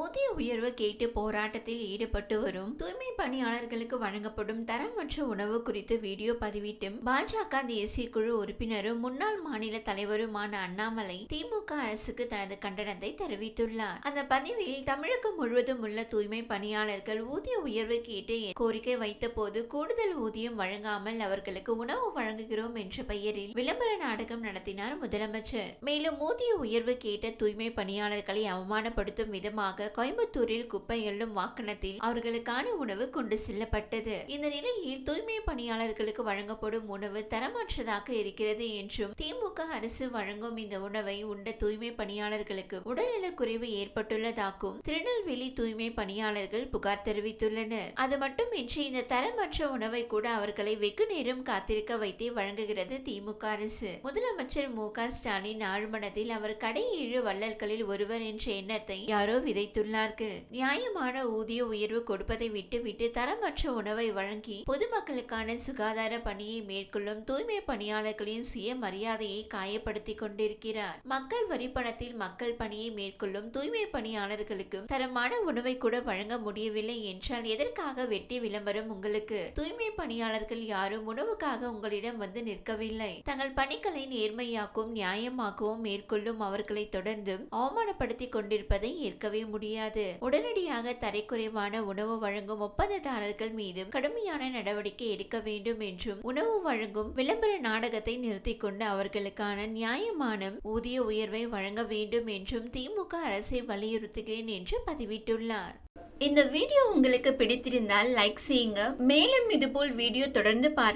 ஊதிய உயர்வு கேட்டு போராட்டத்தில் ஈடுபட்டு வரும் தூய்மை பணியாளர்களுக்கு வழங்கப்படும் தரமற்ற உணவு குறித்து வீடியோ பதிவிட்டும் பாஜக தேசிய குழு உறுப்பினரும் முன்னாள் மாநில தலைவருமான அண்ணாமலை திமுக அரசுக்கு தனது கண்டனத்தை தெரிவித்துள்ளார். அந்த பதிவில் தமிழகம் முழுவதும் உள்ள தூய்மை பணியாளர்கள் ஊதிய உயர்வு கேட்டு கோரிக்கை வைத்த போது கூடுதல் ஊதியம் வழங்காமல் அவர்களுக்கு உணவு வழங்குகிறோம் என்ற பெயரில் விளம்பர நாடகம் நடத்தினார் முதலமைச்சர். மேலும் ஊதிய உயர்வு கேட்ட தூய்மை பணியாளர்களை அவமானப்படுத்தும் விதமாக கோயம்புத்தூரில் குப்பை எள்ளும் வாகனத்தில் அவர்களுக்கான உணவு கொண்டு செல்லப்பட்டது. இந்த நிலையில் தூய்மை பணியாளர்களுக்கு வழங்கப்படும் உணவு தரமற்றதாக இருக்கிறது என்றும் திமுக அரசு வழங்கும் இந்த உணவை உண்ட தூய்மை பணியாளர்களுக்கு உடல்நலக்குறைவு ஏற்பட்டுள்ளதாகவும் திருநெல்வேலி தூய்மை பணியாளர்கள் புகார் தெரிவித்துள்ளனர். அது மட்டுமின்றி இந்த தரமற்ற உணவை கூட அவர்களை வெகு நேரம் காத்திருக்க வைத்தே வழங்குகிறது திமுக அரசு. முதலமைச்சர் மு க ஸ்டாலின் ஆழ்மனத்தில் அவர் கடை ஏழு வள்ளல்களில் ஒருவர் என்ற எண்ணத்தை யாரோ விதைத்துள்ளார்கள் நியாயமான ஊதிய உயர்வு கொடுப்பதை விட்டுவிட்டு தரமற்ற உணவை வழங்கி பொதுமக்களுக்கான சுகாதார பணியை மேற்கொள்ளும் தூய்மை பணியாளர்களின் சுய மரியாதையை காயப்படுத்திக் கொண்டிருக்கிறார். மக்கள் வரி பணத்தில் மக்கள் பணியை மேற்கொள்ளும் தூய்மை பணியாளர்களுக்கும் தரமான உணவை கூட வழங்க முடியவில்லை என்றால் எதற்காக வெட்டி விளம்பரம் உங்களுக்கு? தூய்மை பணியாளர்கள் யாரும் உணவுக்காக உங்களிடம் வந்து நிற்கவில்லை. தங்கள் பணிகளை நேர்மையாகவும் நியாயமாகவும் மேற்கொள்ளும் அவர்களை தொடர்ந்தும் அவமானப்படுத்திக் கொண்டிருப்பதை ஏற்கவே முடியாது. உடனடியாக தரைக்குறைவான உணவு வழங்கும் ஒப்பந்ததாரர்கள் மீதும் கடுமையான நடவடிக்கை எடுக்க வேண்டும் என்றும் உணவு வழங்கும் விளம்பர நாடகத்தை நிறுத்திக் கொண்டு அவர்களுக்கான நியாயமான ஊதிய உயர்வை வழங்க வேண்டும் என்றும் திமுக அரசை வலியுறுத்துகிறேன் என்று பதிவிட்டுள்ளார். இந்த வீடியோ உங்களுக்கு பிடித்திருந்தால் லைக் செய்யுங்க. மேலும் இதுபோல் வீடியோ தொடர்ந்து பார்க்க